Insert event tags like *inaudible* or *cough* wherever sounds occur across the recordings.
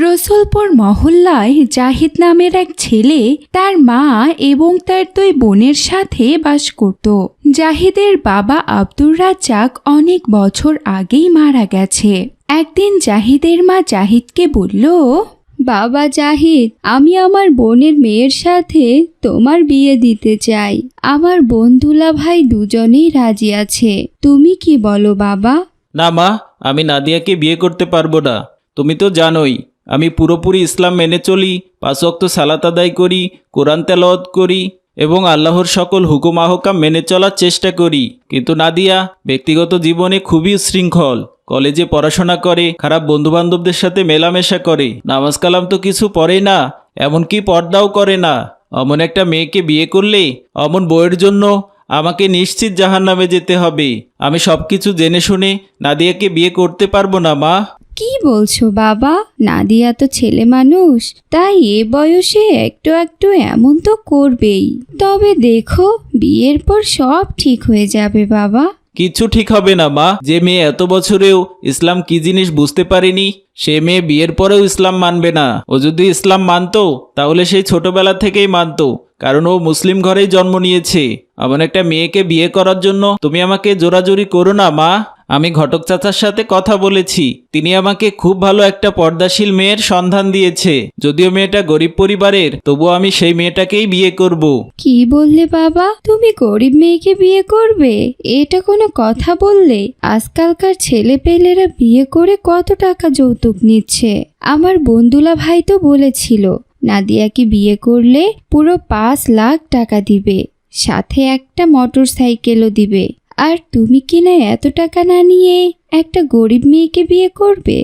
রসুলপুর মহল্লায় জাহিদ নামের এক ছেলে তার মা এবং তার দুই বোনের সাথে বাস করত। জাহিদের বাবা আব্দুর রাজ্জাক অনেক বছর আগেই মারা গেছে। একদিন জাহিদের মা জাহিদকে বলল, বাবা জাহিদ, আমি আমার বোনের মেয়ের সাথে তোমার বিয়ে দিতে চাই। আমার বন্ধুলা ভাই দুজনেই রাজি আছে। তুমি কি বলো বাবা? না মা, আমি নাদিয়াকে বিয়ে করতে পারব না। তুমি তো জানোই আমি পুরোপুরি ইসলাম মেনে চলি পাঁচ ওয়াক্ত সালাত আদায় করি, কোরআন তেলাওয়াত করি এবং আল্লাহর সকল হুকুম আহকাম মেনে চলার চেষ্টা করি। কিন্তু নাদিয়া, ব্যক্তিগত জীবনে খুবই শৃঙ্খল কলেজে পড়াশোনা করে, খারাপ বন্ধুবান্ধবদের সাথে মেলামেশা করে। নামাজ কালাম তো কিছু পড়ে না, এমনকি পর্দাও করে না। অমন একটা মেয়েকে বিয়ে করলে, অমন বইয়ের জন্য আমাকে নিশ্চিত জাহান নামে যেতে হবে। আমি সব কিছু জেনে শুনে নাদিয়াকে বিয়ে করতে পারব না, মা। কি বলছো বাবা? নাদিয়া তো ছেলে মানুষ, তাই এ বয়সে একটু একটু এমন তো করবেই। তবে দেখো, বিয়ের পর সব ঠিক হয়ে যাবে বাবা। কিছু ঠিক হবে না মা, যে মেয়ে এত বছরেও ইসলাম কি জিনিস বুঝতে পারেনি, সে মেয়ে বিয়ের পরেও ইসলাম মানবে না। ও যদি ইসলাম মানতো, তাহলে সেই ছোটবেলা থেকেই মানতো, কারণ ও মুসলিম ঘরেই জন্ম নিয়েছে। এমন একটা মেয়েকে বিয়ে করার জন্য তুমি আমাকে জোরাজোরি করো না মা। আমি ঘটক চাচার সাথে কথা বলেছি। তিনি আমাকে খুব ভালো একটা পর্দাশীল মেয়ের সন্ধান দিয়েছে। যদিও মেয়েটা গরিব পরিবারের, তবুও আমি সেই মেয়েটাকেই বিয়ে করব। কি বললে বাবা? তুমি গরিব মেয়েকে বিয়ে করবে? এটা কোনো কথা বললে? আজকালকার ছেলে পেলেরা বিয়ে করে কত টাকা যৌতুক নিচ্ছে? আমার বন্ধুলা ভাই তো বলেছিল, নাদিয়াকে বিয়ে করলে পুরো পাঁচ লাখ টাকা দিবে, সাথে একটা মোটর সাইকেলও দিবে। আর তুমি কি না এত টাকা না নিয়ে একটা গরিব মেয়েকে বিয়ে করবে?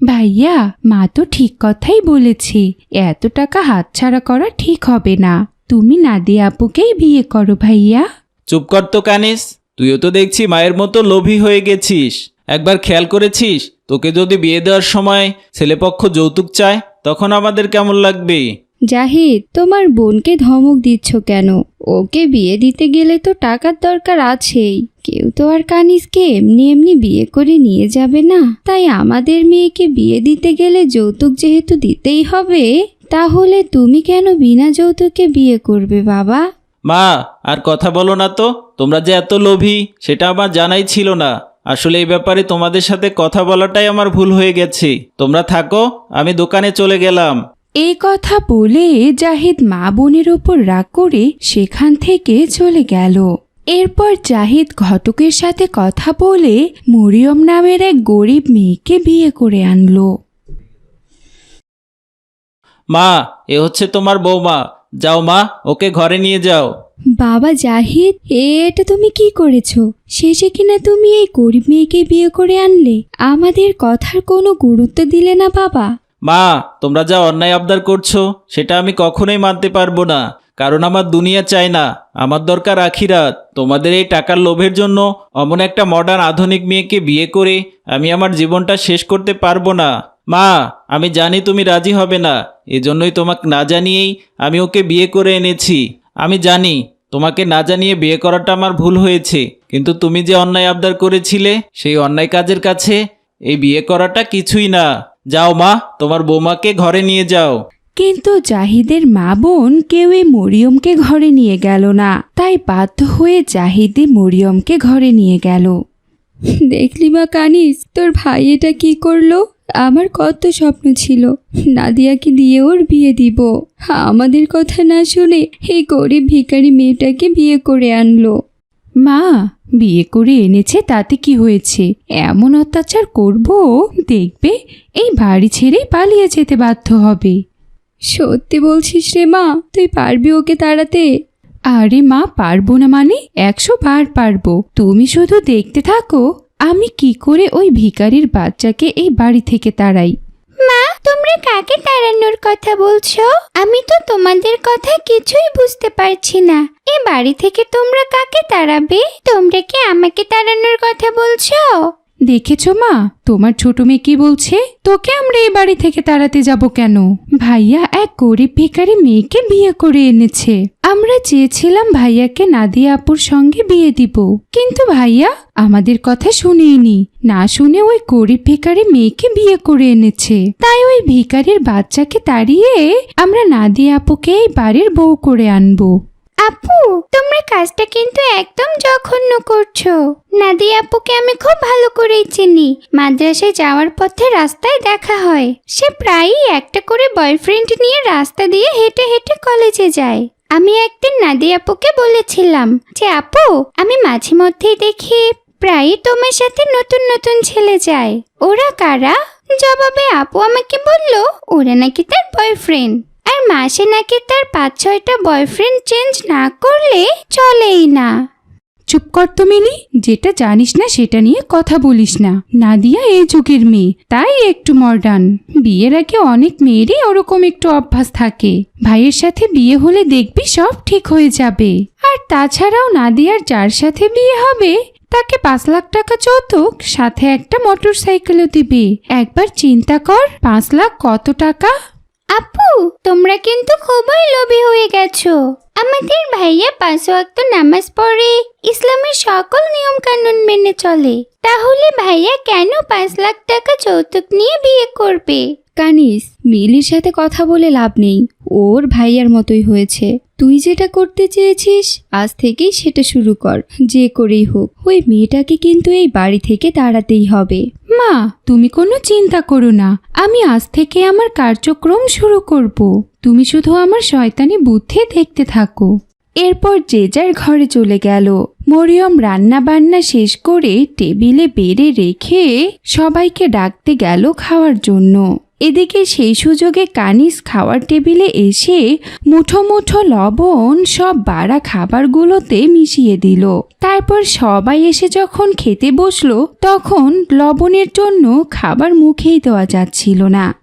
ভাইয়া, মা তো ঠিক কথাই বলেছে, এত টাকা হাতছাড়া করা ঠিক হবে না। তুমি নাদিয়া আপুকেই বিয়ে করো ভাইয়া। চুপ কর তো কানিস, তুইও তো দেখছি মায়ের মতো লোভী হয়ে গেছিস। একবার খেয়াল করেছিস, তোকে যদি বিয়ে দেওয়ার সময় ছেলেপক্ষ যৌতুক চায়, তখন আমাদের কেমন লাগবে? জাহিদ, তোমার বোনকে ধমক দিচ্ছ কেন? ওকে বিয়ে দিতে গেলে তো টাকার দরকার আছেই। কেউ তো আর কানিসকে এমনি এমনি বিয়ে করে নিয়ে যাবে না। তাই আমাদের মেয়েকে বিয়ে দিতে গেলে যৌতুক যেহেতু দিতেই হবে, তাহলে তুমি কেন বিনা যৌতুকে বিয়ে করবে বাবা? মা, আর কথা বলো না তো। তোমরা যে এত লোভী, সেটা আমার জানাই ছিল না। আসলে এই ব্যাপারে তোমাদের সাথে কথা বলাটাই আমার ভুল হয়ে গেছে। তোমরা থাকো, আমি দোকানে চলে গেলাম। এই কথা বলে জাহিদ মা বোনের ওপর রাগ করে সেখান থেকে চলে গেল। এরপর জাহিদ ঘটকের সাথে কথা বলে মরিয়ম নামের এক গরিব মেয়েকে বিয়ে করে আনলো। মা এ হচ্ছে তোমার বৌমা। যাও মা ওকে ঘরে নিয়ে যাও। বাবা জাহিদ এটা তুমি কি করেছ? শেষে কিনা তুমি এই গরিব মেয়েকে বিয়ে করে আনলে? আমাদের কথার কোনো গুরুত্ব দিলে না বাবা। মা, তোমরা যা অন্যায় আবদার করছ, সেটা আমি কখনোই মানতে পারব না। কারণ আমার দুনিয়া চাই না। আমার দরকার আখিরাত। তোমাদের এই টাকার লোভের জন্য অমন একটা মডার্ন আধুনিক মেয়েকে বিয়ে করে আমি আমার জীবনটা শেষ করতে পারব না। মা, আমি জানি তুমি রাজি হবে না। এজন্যই তোমাকে না জানিয়েই আমি ওকে বিয়ে করে এনেছি। আমি জানি, তোমাকে না জানিয়ে বিয়ে করাটা আমার ভুল হয়েছে। কিন্তু তুমি যে অন্যায় আবদার করেছিলে, সেই অন্যায় কাজের কাছে এই বিয়ে করাটা কিছুই না। যাও মা, তোমার বৌমাকে ঘরে নিয়ে যাও। কিন্তু জাহিদের মা বোন কেউই মরিয়মকে ঘরে নিয়ে গেল না। তাই বাধ্য হয়ে জাহিদে মরিয়মকে ঘরে নিয়ে গেল। দেখলি মা কানিস, তোর ভাই এটা কি করল? আমার কত স্বপ্ন ছিল, নাদিয়াকে দিয়ে ওর বিয়ে দিব। আমাদের কথা না শুনে এই গরিব ভিখারি মেয়েটাকে বিয়ে করে আনলো। মা বিয়ে করে এনেছে, তাতে কি হয়েছে? এমন অত্যাচার করব, দেখবে, এই বাড়ি ছেড়ে পালিয়ে যেতে বাধ্য হবে। সত্যি বলছিস রে মা, তুই পারবি ওকে তাড়াতে? আরে মা, পারব না মানে? একশো বার পারব। তুমি শুধু দেখতে থাকো, আমি কি করে ওই ভিখারির বাচ্চাকে এই বাড়ি থেকে তাড়াই? মা, তোমরা কাকে তাড়ানোর কথা বলছো? আমি তো তোমাদের কথা কিছুই বুঝতে পারছি না। এ বাড়ি থেকে তোমরা কাকে তাড়াবে? তোমরা কি আমাকে তাড়ানোর কথা বলছো? দেখেছ মা? তোমার ছোট মেয়ে কি বলছে? তোকে আমরা এই বাড়ি থেকে তাড়াতে যাব কেন? ভাইয়া এক গরিব ভিখারি মেয়েকে বিয়ে করে এনেছে। আমরা চেয়েছিলাম ভাইয়াকে নাদিয়া আপুর সঙ্গে বিয়ে দিব। কিন্তু ভাইয়া আমাদের কথা শুনেইনি। না শুনে ওই গরিব ভিকারি মেয়েকে বিয়ে করে এনেছে। তাই ওই ভিখারির বাচ্চাকে তাড়িয়ে আমরা নাদিয়া আপুকে এই বাড়ির বউ করে আনব। আপু, তোমরা কাজটা কিন্তু একদম জঘন্য করছ। নাদিয়া আপুকে আমি খুব ভালো করেই চিনি। মাদ্রাসায় যাওয়ার পথে রাস্তায় দেখা হয়। সে প্রায়ই একটা করে বয়ফ্রেন্ড নিয়ে রাস্তা দিয়ে হেঁটে হেঁটে কলেজে যায়। আমি একদিন নাদিয়া আপুকে বলেছিলাম যে, আপু, আমি মাঝে মধ্যেই দেখি প্রায়ই তোমার সাথে নতুন নতুন ছেলে যায়। ওরা কারা? জবাবে আপু আমাকে বলল, ওরা নাকি তার বয়ফ্রেন্ড। আর মাসে নাকি তার পাঁচ ছয়টা বয়ফ্রেন্ড চেঞ্জ না করলে চলেই না। চুপ কর তো মিলি, যেটা জানিস না সেটা নিয়ে কথা বলিস না। নাদিয়া এই যুগের মেয়ে, তাই একটু মডার্ন বিয়ের আগে অনেক মেয়েরই ওরকম একটু অভ্যাস থাকে। ভাইয়ের সাথে বিয়ে হলে দেখবি সব ঠিক হয়ে যাবে। আর তাছাড়াও নাদিয়ার যার সাথে বিয়ে হবে, তাকে পাঁচ লাখ টাকা যৌতুক, সাথে একটা মোটর সাইকেলও দিবে। একবার চিন্তা কর, পাঁচ লাখ কত টাকা? আপু, তোমরা কিন্তু খুবই লোভী হয়ে গেছো। আমাদের ভাইয়া পাঁচ ওয়াক্ত নামাজ পড়ে, ইসলামের সকল নিয়ম কানুন মেনে চলে। তাহলে ভাইয়া কেন পাঁচ লাখ টাকা যৌতুক নিয়ে বিয়ে করবে? কানিস, মিলির সাথে কথা বলে লাভ নেই। ওর ভাইয়ার মতোই হয়েছে। তুই যেটা করতে চেয়েছিস, আজ থেকেই সেটা শুরু কর, যে করেই হোক। ওই মেয়েটাকে কিন্তু এই বাড়ি থেকে তাড়াতেই হবে। মা, তুমি কোনো চিন্তা করো না। আমি আজ থেকে আমার কার্যক্রম শুরু করব। তুমি শুধু আমার শয়তানি বুদ্ধি দেখতে থাকো। এরপর যে যার ঘরে চলে গেল। মরিয়ম রান্না বান্না শেষ করে টেবিলে বেড়ে রেখে সবাইকে ডাকতে গেল খাওয়ার জন্য। এদিকে সেই সুযোগে কানিস খাওয়ার টেবিলে এসে মুঠো মুঠো লবণ সব বাড়া খাবারগুলোতে মিশিয়ে দিল। তারপর সবাই এসে যখন খেতে বসল, তখন লবণের জন্য খাবার মুখেই দেওয়া যাচ্ছিল না।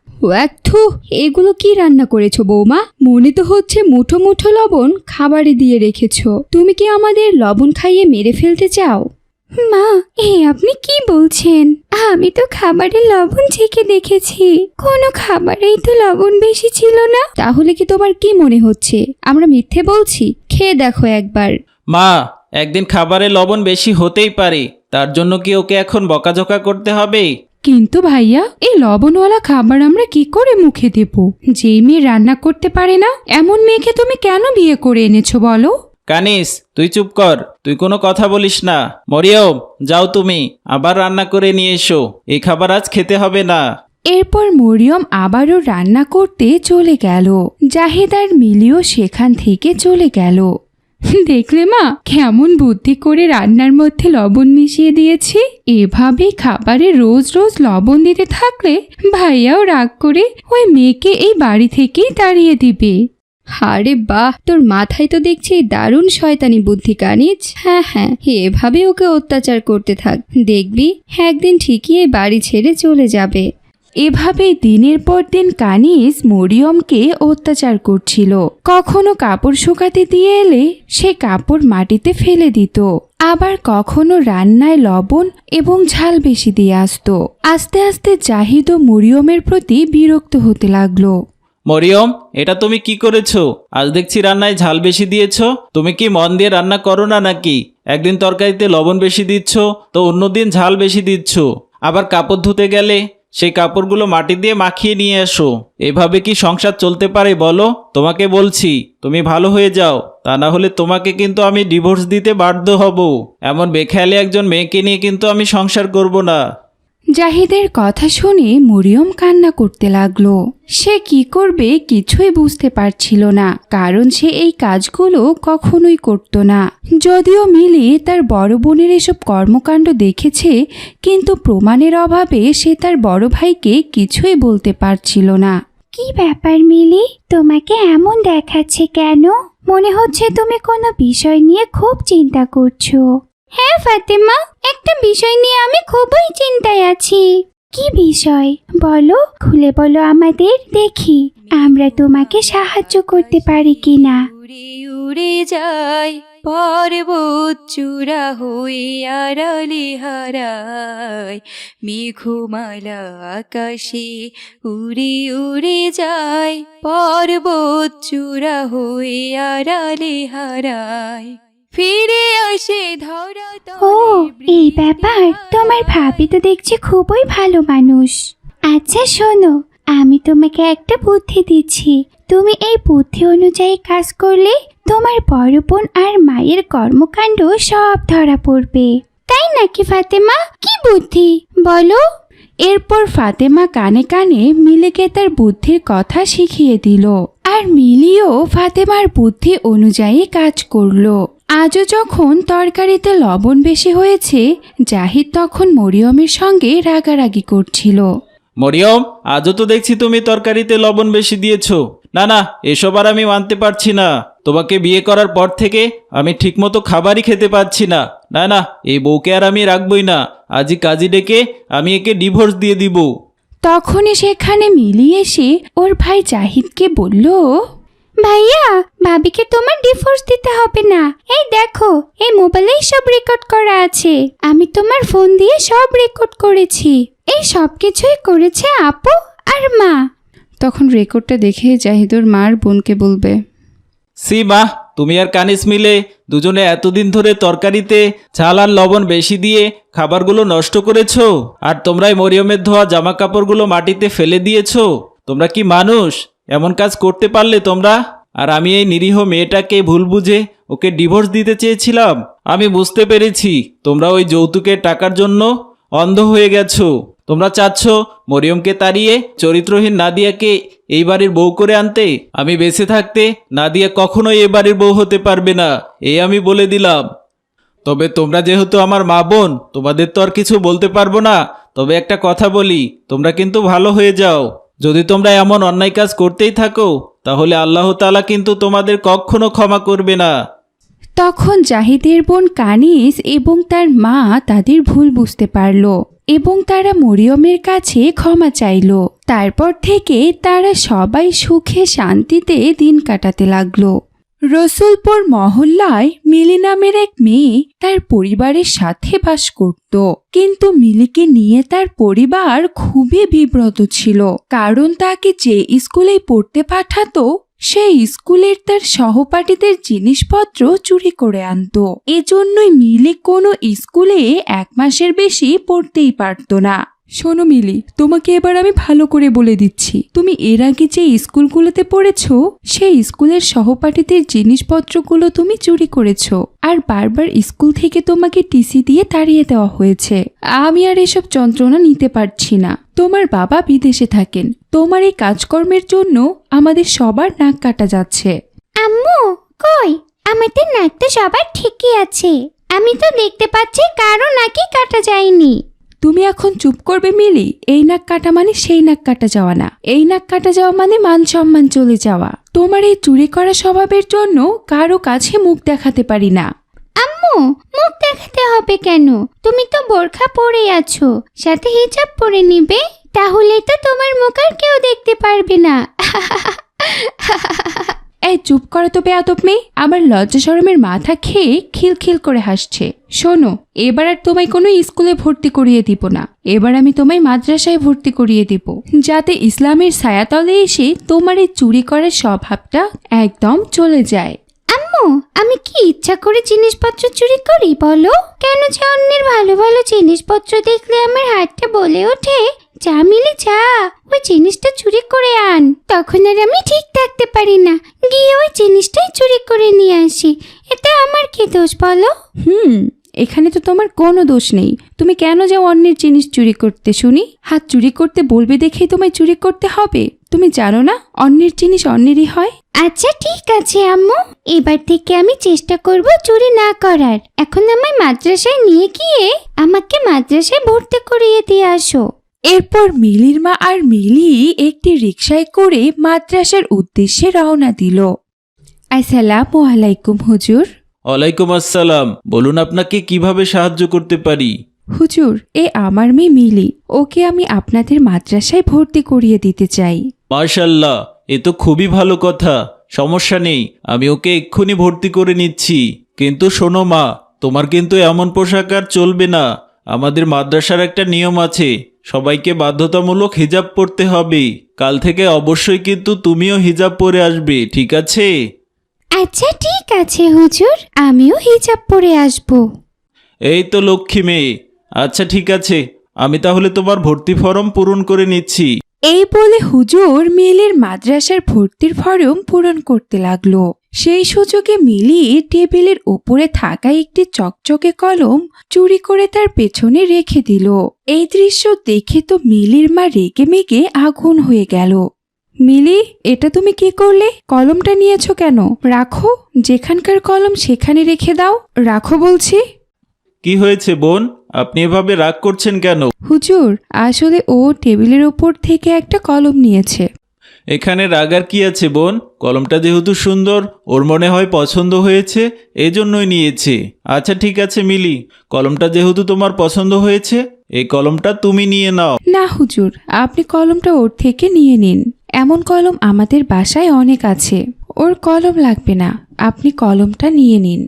এগুলো কি রান্না করেছ বৌমা? মনে তো হচ্ছে মুঠো মুঠো লবণ খাবারে দিয়ে রেখেছো। তুমি কি আমাদের লবণ খাইয়ে মেরে ফেলতে চাও? মা এ আপনি কি বলছেন? আমি তো খাবারে লবণ ছেঁকে দেখেছি। কোনো খাবারেই তো লবণ বেশি ছিল না। তাহলে কি তোমার কি মনে হচ্ছে? আমরা মিথ্যে বলছি? খেয়ে দেখো একবার। মা একদিন খাবারে লবণ বেশি হতেই পারে। তার জন্য কি ওকে এখন বকাঝকা করতে হবে? কিন্তু ভাইয়া এই লবণওয়ালা খাবার আমরা কি করে মুখে দেব? যেই মেয়ে রান্না করতে পারে না এমন মেয়েকে তুমি কেন বিয়ে করে এনেছো বলো? কানিস তুই চুপ কর। তুই কোনো কথা বলিস না। মরিয়ম যাও তুমি। আবার রান্না করে নিয়ে এসো। এই খাবার আজ খেতে হবে না। এরপর মরিয়ম আবারও রান্না করতে চলে গেল। জাহিদ আর মিলিও সেখান থেকে চলে গেল। *laughs* দেখলে মা, কেমন বুদ্ধি করে রান্নার মধ্যে লবণ মিশিয়ে দিয়েছি। এভাবে খাবারে রোজ রোজ লবণ দিতে থাকলে ভাইয়াও রাগ করে ওই মেয়েকে এই বাড়ি থেকেই তাড়িয়ে দিবে। আরে বাহ, তোর মাথায় তো দেখছি দারুণ শয়তানি বুদ্ধি কানিজ। হ্যাঁ হ্যাঁ এভাবে ওকে অত্যাচার করতে থাক। দেখবি, একদিন ঠিকই এই বাড়ি ছেড়ে চলে যাবে। এভাবেই দিনের পর দিন কানিস মরিয়মকে অত্যাচার করছিল। কখনো কাপড় শুকাতে দিয়ে এলে সে কাপড় মাটিতে ফেলে দিত। আবার কখনো রান্নায় লবণ এবং ঝাল বেশি দিয়ে আসতো। আস্তে আস্তে জাহিদ ও মরিয়মের প্রতি বিরক্ত হতে লাগল। মরিয়ম, এটা তুমি কি করেছ? আজ দেখছি রান্নায় ঝাল বেশি দিয়েছ। তুমি কি মন দিয়ে রান্না করো না নাকি? একদিন তরকারিতে লবণ বেশি দিচ্ছ, তো অন্যদিন ঝাল বেশি দিচ্ছ। আবার কাপড় ধুতে গেলে? সেই কাপড়গুলো মাটি দিয়ে মাখিয়ে নিয়ে এসো। এভাবে কি সংসার চলতে পারে বলো? তোমাকে বলছি, তুমি ভালো হয়ে যাও। তা না হলে তোমাকে কিন্তু আমি ডিভোর্স দিতে বাধ্য হব। এমন বেখেয়ালি একজন মেয়েকে নিয়ে কিন্তু আমি সংসার করব না। জাহিদের কথা শুনে মরিয়ম কান্না করতে লাগল। সে কি করবে কিছুই বুঝতে পারছিল না, কারণ সে এই কাজগুলো কখনোই করত না। যদিও মিলি তার বড় বোনের এসব কর্মকাণ্ড দেখেছে, কিন্তু প্রমাণের অভাবে সে তার বড় ভাইকে কিছুই বলতে পারছিল না। কি ব্যাপার মিলি? তোমাকে এমন দেখাচ্ছে কেন? মনে হচ্ছে তুমি কোনো বিষয় নিয়ে খুব চিন্তা করছ। হ্যাঁ ফাতেমা, একটা বিষয় নিয়ে আমি খুবই চিন্তায় আছি। কি বিষয়? বলো, খুলে বলো আমাদের, দেখি, আমরা তোমাকে সাহায্য করতে পারি কিনা? উড়ে উড়ে যায় পর্বত চূড়া হয়ে আড়ালে হারায়, মেঘমালা আকাশে উড়ে উড়ে যায় পর্বত চূড়া হয়ে আড়ালে হারায়। ফিরে আসে ধরা ও এই ব্যাপার তোমার ভাবি তো দেখছি খুবই ভালো মানুষ। আচ্ছা শোনো আমি তোমাকে একটা বুদ্ধি দিচ্ছি। তুমি এই বুদ্ধি অনুযায়ী কাজ করলে তোমার বড় বোন আর মায়ের কর্মকাণ্ড সব ধরা পড়বে। তাই নাকি ফাতেমা? কি বুদ্ধি? বলো। এরপর ফাতেমা কানে কানে মিলিকে তার বুদ্ধির কথা শিখিয়ে দিল। আর মিলিও ফাতেমার বুদ্ধি অনুযায়ী কাজ করল। আজও যখন তরকারিতে লবণ বেশি হয়েছে জাহিদ তখন মরিয়মের সঙ্গে রাগারাগি করছিল। মরিয়ম আজও তো দেখছি তুমি তরকারিতে লবণ বেশি দিয়েছ। না না এসব আর আমি মানতে পারছি না। তোমাকে বিয়ে করার পর থেকে আমি ঠিকমতো খাবারই খেতে পাচ্ছি না। না না এই বউকে আর আমি রাখবই না। আজই কাজী ডেকে আমি একে ডিভোর্স দিয়ে দিব। তখনই সেখানে মিলিয়ে এসে ওর ভাই জাহিদকে বলল ভাইয়া ভাবিকে তোমার ডিভোর্স দিতে হবে না। এই দেখো এই মোবাইলেই সব রেকর্ড করা আছে। আমি তোমার ফোন দিয়ে সব রেকর্ড করেছি। এই সব কিছুই করেছে আপু আর মা। তখন রেকর্ডটা দেখে জাহিদ ওর মার বোনকে বলবে সি মা তুমি আর কানিস মিলে দুজনে এতদিন ধরে তরকারিতে ঝাল আর লবণ বেশি দিয়ে খাবারগুলো নষ্ট করেছ? আর তোমরাই মরিয়মের ধোয়া জামা কাপড়গুলো মাটিতে ফেলে দিয়েছ? তোমরা কি মানুষ? এমন কাজ করতে পারলে তোমরা? আর আমি এই নিরীহ মেয়েটাকে ভুল বুঝে ওকে ডিভোর্স দিতে চেয়েছিলাম। আমি বুঝতে পেরেছি, তোমরা ওই যৌতুকের টাকার জন্য অন্ধ হয়ে গেছো। তোমরা চাচ্ছ মরিয়মকে তাড়িয়ে চরিত্রহীন নাদিয়াকে এই বাড়ির বউ করে আনতে? আমি বেঁচে থাকতে নাদিয়া কখনোই এ বাড়ির বউ হতে পারবে না এই আমি বলে দিলাম। তবে তোমরা যেহেতু আমার মা বোন, তোমাদের তো আর কিছু বলতে পারব না। তবে একটা কথা বলি, তোমরা কিন্তু ভালো হয়ে যাও। যদি তোমরা এমন অন্যায় কাজ করতেই থাকো, তাহলে আল্লাহ তালা কিন্তু তোমাদের কখনো ক্ষমা করবে না। তখন জাহিদের বোন কানিস এবং তার মা তাদের ভুল বুঝতে পারল এবং তারা মরিয়মের কাছে ক্ষমা চাইল। তারপর থেকে তারা সবাই সুখে শান্তিতে দিন কাটাতে লাগল। রসুলপুর মহল্লায় মিলি নামের এক মেয়ে তার পরিবারের সাথে বাস করত। কিন্তু মিলিকে নিয়ে তার পরিবার খুবই বিব্রত ছিল। কারণ তাকে যে স্কুলে পড়তে পাঠাতো, সেই স্কুলের তার সহপাঠীদের জিনিসপত্র চুরি করে আনতো। এজন্যই মিলি কোনো স্কুলে এক মাসের বেশি পড়তেই পারতো না। শোনো মিলি, তোমাকে এবার আমি ভালো করে বলে দিচ্ছি। তুমি এর আগে যে স্কুলগুলোতে পড়েছ, সেই স্কুলের সহপাঠীদের জিনিসপত্রগুলো তুমি চুরি করেছ। আর বারবার স্কুল থেকে তোমাকে টিসি দিয়ে তাড়িয়ে দেওয়া হয়েছে। আমি আর এসব যন্ত্রণা নিতে পারছি না। তোমার বাবা বিদেশে থাকেন। তোমার এই কাজকর্মের জন্য আমাদের সবার নাক কাটা যাচ্ছে। আম্মু, কই? আমাদের নাক তো সবার ঠিকই আছে। আমি তো দেখতে পাচ্ছি কারও নাকি কাটা যায়নি। তুমি এখন চুপ করবে মিলি? এই নাক কাটা মানে সেই নাক কাটা যাওয়া না। এই নাক কাটা যাওয়া মানে মান সম্মান চলে যাওয়া। তোমার এই চুরি করা স্বভাবের জন্য কারও কাছে মুখ দেখাতে পারি না। আম্মু, মুখ দেখাতে হবে কেন? তুমি তো বোরখা পরে আছো। সাথে হিজাব পরে নিবে। তাহলে তো তোমার মুখ আর কেউ দেখতে পারবে না। *laughs* এই চুপ করো তো বেয়াদব মেয়ে। আমার লজ্জা সরমের মাথা খেয়ে খিলখিল করে হাসছে। শোনো, এবার আর তোমায় কোনো স্কুলে ভর্তি করিয়ে দিব না। এবার আমি তোমায় মাদ্রাসায় ভর্তি করিয়ে দিব। যাতে ইসলামের ছায়াতলে এসে তোমার এই চুরি করার স্বভাবটা একদম চলে যায়। আম্মু, আমি কি ইচ্ছা করে জিনিসপত্র চুরি করি, বলো? কেন যে অন্যের ভালো ভালো জিনিসপত্র দেখলে আমার হাতটা বলে ওঠে? যা মিলে যা, ওই জিনিসটা চুরি করে আন। তখন আর আমি ঠিক থাকতে পারি না, গিয়ে ওই জিনিসটাই চুরি করে নিয়ে আসি। এতে আমার কি দোষ, বলো? হুম, এখানে তো তোমার কোনো দোষ নেই। তুমি কেন যাও অন্যের জিনিস চুরি করতে শুনি? হাত চুরি করতে বলবে দেখেই তোমায় চুরি করতে হবে। তুমি জানো না অন্যের জিনিস অন্যেরই হয়? আচ্ছা ঠিক আছে আম্মু। এবার থেকে আমি চেষ্টা করব চুরি না করার। এখন আমায় মাদ্রাসায় নিয়ে গিয়ে আমাকে মাদ্রাসায় ভর্তি করিয়ে দিয়ে আসো। এরপর মিলির মা আর মিলি একটি রিকশায় করে মাদ্রাসার উদ্দেশ্যে রওনা দিল। আসসালামু আলাইকুম হুজুর। ওয়ালাইকুম আসসালাম। বলুন আপনাকে কীভাবে সাহায্য করতে পারি? হুজুর এ আমার মেয়ে মিলি। ওকে আমি আপনাদের মাদ্রাসায় ভর্তি করিয়ে দিতে চাই। মার্শাল্লাহ এ তো খুবই ভালো কথা। সমস্যা নেই আমি ওকে এক্ষুনি ভর্তি করে নিচ্ছি। কিন্তু শোনো মা তোমার কিন্তু এমন পোশাক আর চলবে না। আমাদের মাদ্রাসার একটা নিয়ম আছে সবাইকে বাধ্যতামূলক হিজাব পরতে হবে। কাল থেকে অবশ্যই কিন্তু তুমিও হিজাব পরে আসবে ঠিক আছে? আচ্ছা ঠিক আছে হুজুর আমিও হিজাব পরে আসব। এই তো লক্ষ্মী মেয়ে আচ্ছা ঠিক আছে। আমি তাহলে তোমার ভর্তি ফর্ম পূরণ করে নিচ্ছি। এই বলে হুজুর মিলির মাদ্রাসার ভর্তির ফরম পূরণ করতে লাগল। সেই সুযোগে মিলি টেবিলের উপরে থাকা একটি চকচকে কলম চুরি করে তার পেছনে রেখে দিল। এই দৃশ্য দেখে তো মিলির মা রেগে মেগে আগুন হয়ে গেল। মিলি এটা তুমি কি করলে? কলমটা নিয়েছো কেন? রাখো যেখানকার কলম সেখানে রেখে দাও। রাখো বলছি। কি হয়েছে বোন? আপনি এভাবে রাগ করছেন কেন? হুজুর আসলে ও টেবিলের ওপর থেকে একটা কলম নিয়েছে। এখানে রাগার কি আছে বোন? কলমটা যেহেতু সুন্দর ওর মনে হয় পছন্দ হয়েছে এজন্যই নিয়েছে। আচ্ছা ঠিক আছে মিলি। কলমটা যেহেতু তোমার পছন্দ হয়েছে এই কলমটা তুমি নিয়ে নাও। না হুজুর আপনি কলমটা ওর থেকে নিয়ে নিন। এমন কলম আমাদের বাসায় অনেক আছে। ওর কলম লাগবে না আপনি কলমটা নিয়ে নিন।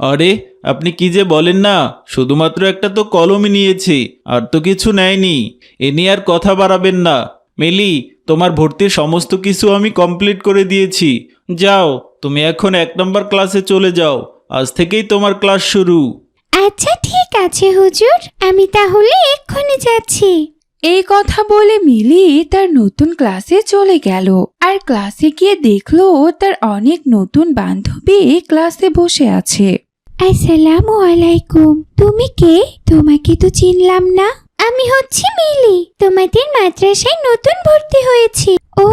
আরে আপনি কি যে বলেন না শুধুমাত্র একটা তো কলমই নিয়েছে আর তো কিছু নেয়নি। এ নিয়ে আর কথা বাড়াবেন না। মিলি তোমার ভর্তির সমস্ত কিছু আমি কমপ্লিট করে দিয়েছি। যাও তুমি এখন এক নম্বর ক্লাসে চলে যাও। আজ থেকেই তোমার ক্লাস শুরু। আচ্ছা ঠিক আছে হুজুর। আমি তাহলে এক্ষুনি যাচ্ছি। এই কথা বলে মিলি তার নতুন ক্লাসে চলে গেল আর ক্লাসে গিয়ে দেখল তার অনেক নতুন বান্ধবী ক্লাসে বসে আছে। আসসালামু আলাইকুম। তুমি কে? তোমাকে তো চিনলাম না। আমি হচ্ছি মিলি। তোমাদের মাদ্রাসায় নতুন ভর্তি হয়েছি। ও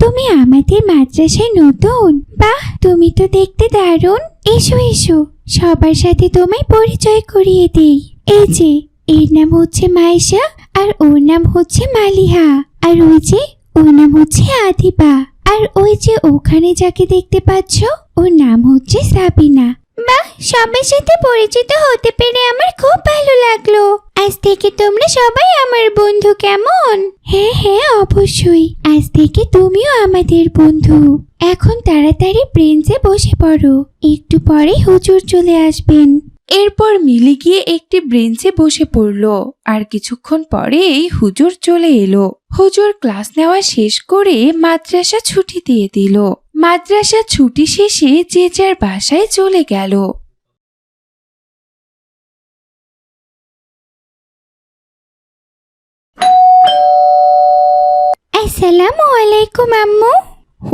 তুমি আমাদের মাদ্রাসায় নতুন? বাহ তুমি তো দেখতে দারুণ। এসো এসো। সবার সাথে তোমায় পরিচয় করিয়ে দেই। এই যে এর নাম হচ্ছে মাইশা আর ওর নাম হচ্ছে মালিহা। আর ওই যে ওর নাম হচ্ছে আদিবা। আর ওই যে ওখানে যাকে দেখতে পাচ্ছ ওর নাম হচ্ছে সাবিনা। বাহ সবার সাথে পরিচিত হতে পেরে আমার খুব ভালো লাগল। আজ থেকে তোমরা সবাই আমার বন্ধু কেমন? হ্যাঁ হ্যাঁ অবশ্যই। আজ থেকে তুমিও আমাদের বন্ধু। এখন তাড়াতাড়ি ব্রেঞ্চে বসে পড়ো। একটু পরে হুজুর চলে আসবেন। এরপর মিলি গিয়ে একটি ব্রেঞ্চে বসে পড়ল। আর কিছুক্ষণ পরেই হুজুর চলে এলো। হুজুর ক্লাস নেওয়া শেষ করে মাদ্রাসা ছুটি দিয়ে দিল। মাদ্রাসা ছুটি শেষে যে যার বাসায় চলে গেল। আসসালামু আলাইকুম আম্মু।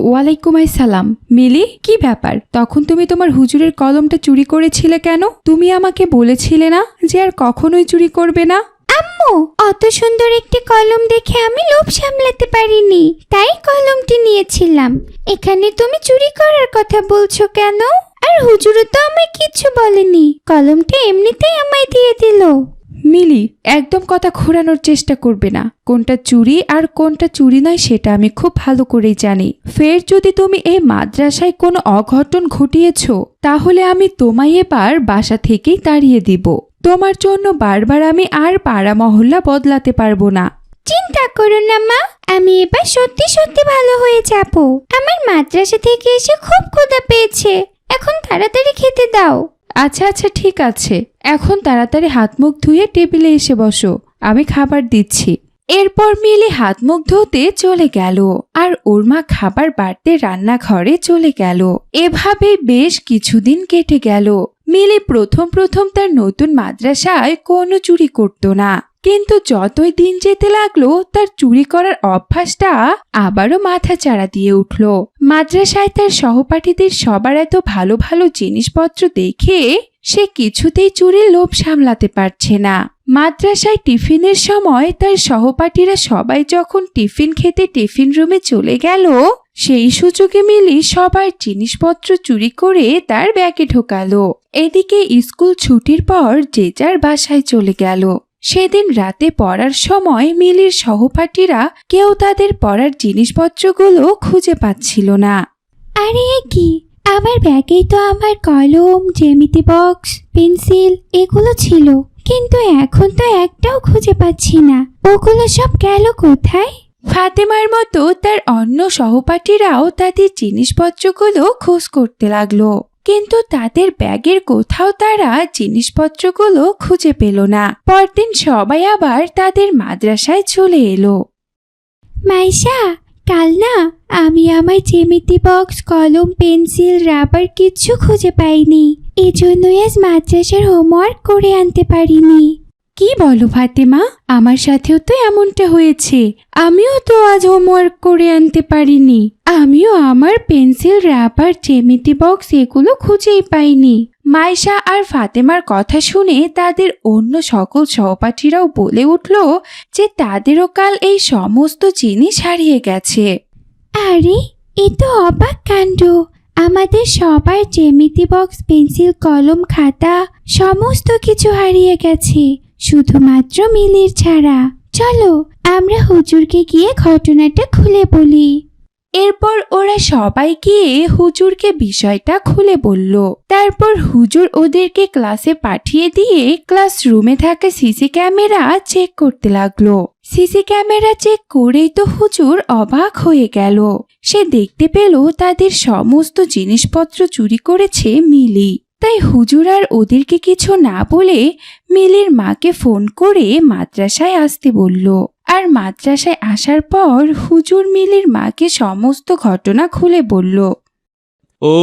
ওয়ালাইকুম আসসালাম। মিলি কি ব্যাপার? তখন তুমি তোমার হুজুরের কলমটা চুরি করেছিলে কেন? তুমি আমাকে বলেছিলে না যে আর কখনোই চুরি করবে না? আম্মু, অত সুন্দর একটি কলম দেখে আমি লোভ সামলাতে পারিনি। তাই কলমটি নিয়েছিলাম। এখানে তুমি চুরি করার কথা বলছো কেন? আর হুজুরও তো আমায় কিচ্ছু বলেনি। কলমটা এমনিতেই আমায় দিয়ে দিল। মিলি, একদম কথা ঘোরানোর চেষ্টা করবে না। কোনটা চুরি আর কোনটা চুরি নয় সেটা আমি খুব ভালো করেই জানি। ফের যদি তুমি এই মাদ্রাসায় কোনো অঘটন ঘটিয়েছ, তাহলে আমি তোমায় এবার বাসা থেকেই তাড়িয়ে দিব। তোমার জন্য বারবার আমি আর পাড়া মহল্লা বদলাতে পারব না। চিন্তা করো না মা। আমি এবার সত্যি সত্যি ভালো হয়ে যাব। আমার মাদ্রাসা থেকে এসে খুব ক্ষুধা পেয়েছে। এখন তাড়াতাড়ি খেতে দাও। আচ্ছা আচ্ছা ঠিক আছে। এখন তাড়াতাড়ি হাত মুখ ধুয়ে টেবিলে এসে বসো। আমি খাবার দিচ্ছি। এরপর মিলি হাত মুখ ধুতে চলে গেল আর ওর মা খাবার বাড়তে রান্নাঘরে চলে গেল। এভাবে বেশ কিছুদিন কেটে গেল। মিলি প্রথম প্রথম তার নতুন মাদ্রাসায় কোনো চুরি করত না। কিন্তু যতই দিন যেতে লাগল, তার চুরি করার অভ্যাসটা আবারও মাথা চাড়া দিয়ে উঠল। মাদ্রাসায় তার সহপাঠীদের সবার এত ভালো ভালো জিনিসপত্র দেখে সে কিছুতেই চুরির লোভ সামলাতে পারছে না। মাদ্রাসায় টিফিনের সময় তার সহপাঠীরা সবাই যখন টিফিন খেতে টিফিন রুমে চলে গেল, সেই সুযোগে মিলি সবার জিনিসপত্র চুরি করে তার ব্যাগে ঢোকালো। এদিকে স্কুল ছুটির পর যে যার বাসায় চলে গেল। সেদিন রাতে পড়ার সময় মিলির সহপাঠীরা কেউ তাদের পড়ার জিনিসপত্রগুলো খুঁজে পাচ্ছিল না। আরে কি? আমার ব্যাগেই তো আমার কলম জ্যামিতি বক্স পেন্সিল এগুলো ছিল। কিন্তু এখন তো একটাও খুঁজে পাচ্ছি না। ওগুলো সব গেল কোথায়? ফাতেমার মতো তার অন্য সহপাঠীরাও তাদের জিনিসপত্রগুলো খোঁজ করতে লাগল। কিন্তু তাদের ব্যাগের কোথাও তারা জিনিসপত্রগুলো খুঁজে পেল না। পরদিন সবাই আবার তাদের মাদ্রাসায় চলে এলো। মাইশা, কাল না আমি আমার জেমিতি বক্স, কলম, পেন্সিল, রাবার কিচ্ছু খুঁজে পাইনি। এজন্যই আজ মাদ্রাসার হোমওয়ার্ক করে আনতে পারিনি। কি বলো ফাতেমা? আমার সাথেও তো এমনটা হয়েছে। আমিও তো আজ হোমওয়ার্ক করে আনতে পারিনি। আমিও আমার পেন্সিল রাবার জ্যামিতি বক্স এগুলো খুঁজেই পাইনি। মাইশা আর ফাতেমার কথা শুনে তাদের অন্য সকল সহপাঠীরাও বলে উঠল যে তাদেরও কাল এই সমস্ত জিনিস হারিয়ে গেছে। আরে, এ তো অবাক কাণ্ড। আমাদের সবার জ্যামিতি বক্স পেন্সিল কলম, খাতা সমস্ত কিছু হারিয়ে গেছে। শুধুমাত্র মিলির ছাড়া। চলো, আমরা হুজুরকে গিয়ে ঘটনাটা খুলে বলি। এরপর ওরা সবাই গিয়ে হুজুরকে বিষয়টা খুলে বলল। তারপর হুজুর ওদেরকে ক্লাসে পাঠিয়ে দিয়ে ক্লাসরুমে থাকা সিসি ক্যামেরা চেক করতে লাগল। সিসি ক্যামেরা চেক করেই তো হুজুর অবাক হয়ে গেল। সে দেখতে পেল তাদের সমস্ত জিনিসপত্র চুরি করেছে মিলি। তাই হুজুর আর ওদেরকে কিছু না বলে মিলির মাকে ফোন করে মাদ্রাসায় আসতে বলল। আর মাদ্রাসায় আসার পর হুজুর মিলির মাকে সমস্ত ঘটনা খুলে বলল। ও,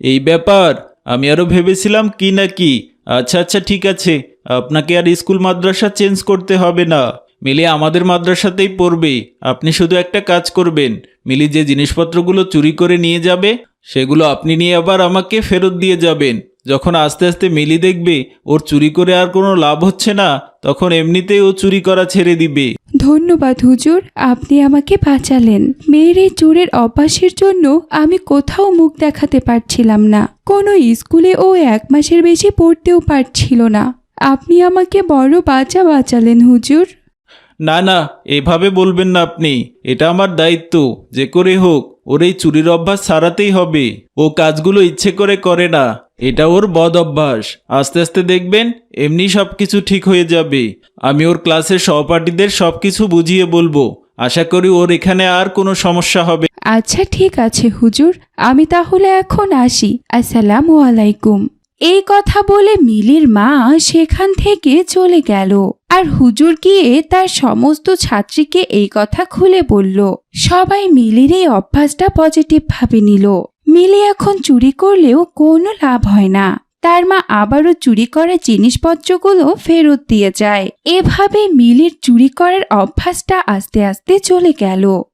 এই ব্যাপার? আমি আরও ভেবেছিলাম কি না কি। আচ্ছা আচ্ছা ঠিক আছে। আপনাকে আর স্কুল মাদ্রাসা চেঞ্জ করতে হবে না। মিলি আমাদের মাদ্রাসাতেই পড়বে। আপনি শুধু একটা কাজ করবেন। মিলি যে জিনিসপত্রগুলো চুরি করে নিয়ে যাবে, সেগুলো আপনি নিয়ে আবার আমাকে ফেরত দিয়ে যাবেন। যখন আস্তে আস্তে মিলি দেখবে, ওর চুরি করে আর কোনো লাভ হচ্ছে না, তখন এমনিতেই ও চুরি করা ছেড়ে দিবে। ধন্যবাদ হুজুর, আপনি আমাকে বাঁচালেন। মেয়ের এই চোরের অভ্যাসের জন্য আমি কোথাও মুখ দেখাতে পারছিলাম না। কোনো স্কুলে ও এক মাসের বেশি পড়তেও পারছিল না। আপনি আমাকে বড় বাঁচা বাঁচালেন হুজুর। না না, এভাবে বলবেন না আপনি। এটা আমার দায়িত্ব। যে করে হোক, ওর এই চুরির অভ্যাস ছাড়াতেই হবে। ও কাজগুলো ইচ্ছে করে করে না। এটা ওর বদ অভ্যাস। আস্তে আস্তে দেখবেন, এমনি সব কিছু ঠিক হয়ে যাবে। আমি ওর ক্লাসের সহপাঠীদের সব কিছু বুঝিয়ে বলব। আশা করি ওর এখানে আর কোনো সমস্যা হবে। আচ্ছা ঠিক আছে, হুজুর। আমি তাহলে এখন আসি। আসসালামু আলাইকুম। এই কথা বলে মিলির মা সেখান থেকে চলে গেল। আর হুজুর গিয়ে তার সমস্ত ছাত্রীকে এই কথা খুলে বলল। সবাই মিলির এই অভ্যাসটা পজিটিভ ভাবে নিল। মিলি এখন চুরি করলেও কোনো লাভ হয় না। তার মা আবারও চুরি করা জিনিসপত্রগুলো ফেরত দিয়ে যায়। এভাবে মিলির চুরি করার অভ্যাসটা আস্তে আস্তে চলে গেল।